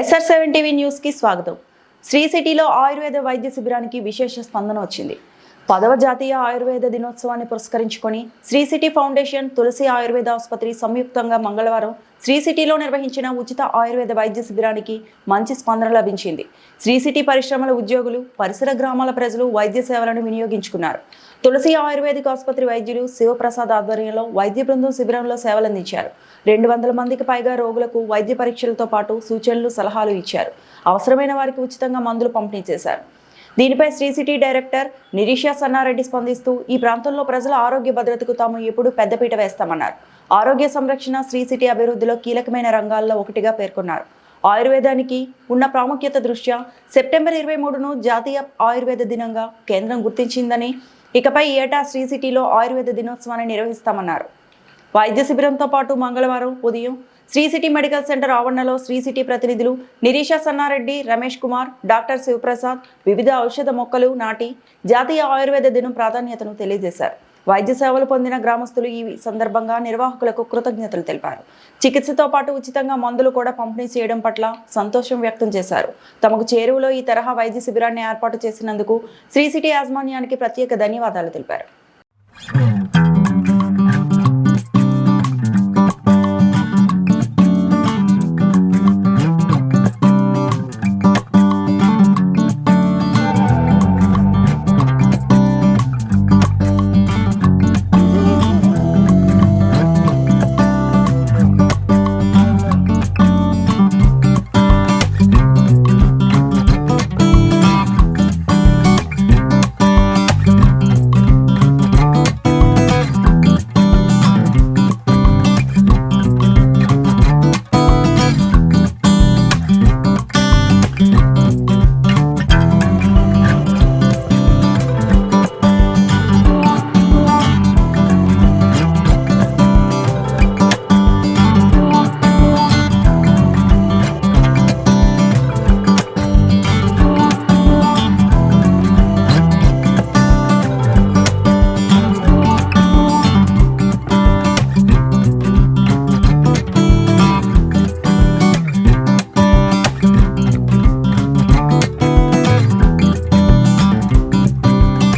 SR seven TV న్యూస్కి స్వాగతం. శ్రీ సిటీలో ఆయుర్వేద వైద్య శిబిరానికి విశేష స్పందన వచ్చింది. పదవ జాతీయ ఆయుర్వేద దినోత్సవాన్ని పురస్కరించుకొని శ్రీ సిటీ ఫౌండేషన్ తులసి ఆయుర్వేద ఆసుపత్రి సంయుక్తంగా మంగళవారం శ్రీ సిటీలో నిర్వహించిన ఉచిత ఆయుర్వేద వైద్య శిబిరానికి మంచి స్పందన లభించింది. శ్రీ సిటీ పరిశ్రమల ఉద్యోగులు పరిసర గ్రామాల ప్రజలు వైద్య సేవలను వినియోగించుకున్నారు. తులసి ఆయుర్వేదిక ఆసుపత్రి వైద్యులు శివప్రసాద్ ఆధ్వర్యంలో వైద్య బృందం శిబిరంలో సేవలందించారు. రెండు వందల మందికి పైగా రోగులకు వైద్య పరీక్షలతో పాటు సూచనలు సలహాలు ఇచ్చారు. అవసరమైన వారికి ఉచితంగా మందులు పంపిణీ చేశారు. దీనిపై శ్రీ సిటీ డైరెక్టర్ నిరీషా సన్నారెడ్డి స్పందిస్తూ ఈ ప్రాంతంలో ప్రజల ఆరోగ్య భద్రతకు తాము ఎప్పుడూ పెద్దపీట వేస్తామన్నారు. ఆరోగ్య సంరక్షణ శ్రీ సిటీ అభివృద్ధిలో కీలకమైన రంగాల్లో ఒకటిగా పేర్కొన్నారు. ఆయుర్వేదానికి ఉన్న ప్రాముఖ్యత దృష్ట్యా సెప్టెంబర్ ఇరవై మూడును జాతీయ ఆయుర్వేద దినంగా కేంద్రం గుర్తించిందని ఇకపై ఏటా శ్రీ సిటీలో ఆయుర్వేద దినోత్సవాన్ని నిర్వహిస్తామన్నారు. వైద్య శిబిరంతో పాటు మంగళవారం ఉదయం శ్రీ సిటీ మెడికల్ సెంటర్ ఆవరణలో శ్రీ సిటీ ప్రతినిధులు నిరీష సన్నారెడ్డి రమేష్ కుమార్ డాక్టర్ శివప్రసాద్ వివిధ ఔషధ మొక్కలు నాటి జాతీయ ఆయుర్వేద దినం ప్రాధాన్యతను తెలియజేశారు. వైద్య సేవలు పొందిన గ్రామస్తులు ఈ సందర్భంగా నిర్వాహకులకు కృతజ్ఞతలు తెలిపారు. చికిత్సతో పాటు ఉచితంగా మందులు కూడా పంపిణీ చేయడం పట్ల సంతోషం వ్యక్తం చేశారు. తమకు చేరువలో ఈ తరహా వైద్య శిబిరాన్ని ఏర్పాటు చేసినందుకు శ్రీ సిటీ యాజమాన్యానికి ప్రత్యేక ధన్యవాదాలు తెలిపారు.